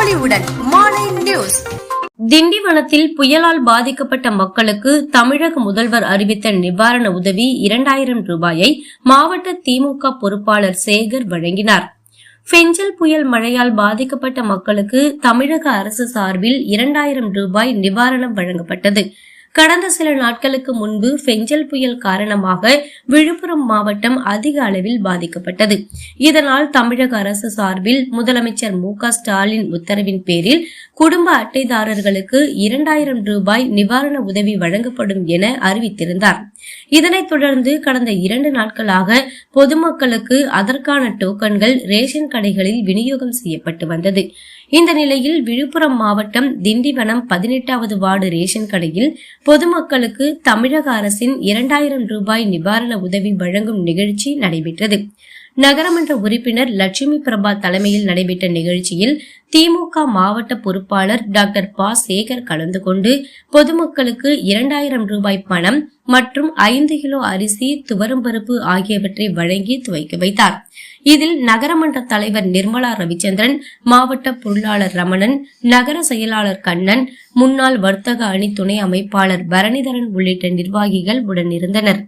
மாலை நியூஸ். திண்டிவனத்தில் புயலால் பாதிக்கப்பட்ட மக்களுக்கு தமிழக முதல்வர் அறிவித்த நிவாரண உதவி இரண்டாயிரம் ரூபாயை மாவட்ட திமுக பொறுப்பாளர் சேகர் வழங்கினார். பெஞ்சல் புயல் மழையால் பாதிக்கப்பட்ட மக்களுக்கு தமிழக அரசு சார்பில் இரண்டாயிரம் ரூபாய் நிவாரணம் வழங்கப்பட்டது. கடந்த சில நாட்களுக்கு முன்பு பெஞ்சல் புயல் காரணமாக விழுப்புரம் மாவட்டம் அதிக அளவில் பாதிக்கப்பட்டது. இதனால் தமிழக அரசு சார்பில் முதலமைச்சர் மு க ஸ்டாலின் உத்தரவின் பேரில் குடும்ப அட்டைதாரர்களுக்கு இரண்டாயிரம் ரூபாய் நிவாரண உதவி வழங்கப்படும் என அறிவித்திருந்தார். இதனைத் தொடர்ந்து கடந்த இரண்டு நாட்களாக பொதுமக்களுக்கு அதற்கான டோக்கன்கள் ரேஷன் கடைகளில் விநியோகம் செய்யப்பட்டு வந்தது. இந்த நிலையில் விழுப்புரம் மாவட்டம் திண்டிவனம் பதினெட்டாவது வார்டு ரேஷன் கடையில் பொதுமக்களுக்கு தமிழக அரசின் இரண்டாயிரம் ரூபாய் நிவாரண உதவி வழங்கும் நிகழ்ச்சி நடைபெற்றது. நகரமன்ற உறுப்பினர் லட்சுமி பிரபா தலைமையில் நடைபெற்ற நிகழ்ச்சியில் திமுக மாவட்ட பொறுப்பாளர் டாக்டர் ப. சேகர் கலந்து கொண்டு பொதுமக்களுக்கு இரண்டாயிரம் ரூபாய் பணம் மற்றும் ஐந்து கிலோ அரிசி துவரம்பருப்பு ஆகியவற்றை வழங்கி துவக்கி வைத்தார். இதில் நகரமன்ற தலைவர் நிர்மலா ரவிச்சந்திரன் மாவட்ட பொருளாளர் ரமணன் நகர செயலாளர் கண்ணன் முன்னாள் வர்த்தக அணி துணை அமைப்பாளர் பரணிதரன் உள்ளிட்ட நிர்வாகிகள் உடனிருந்தனர்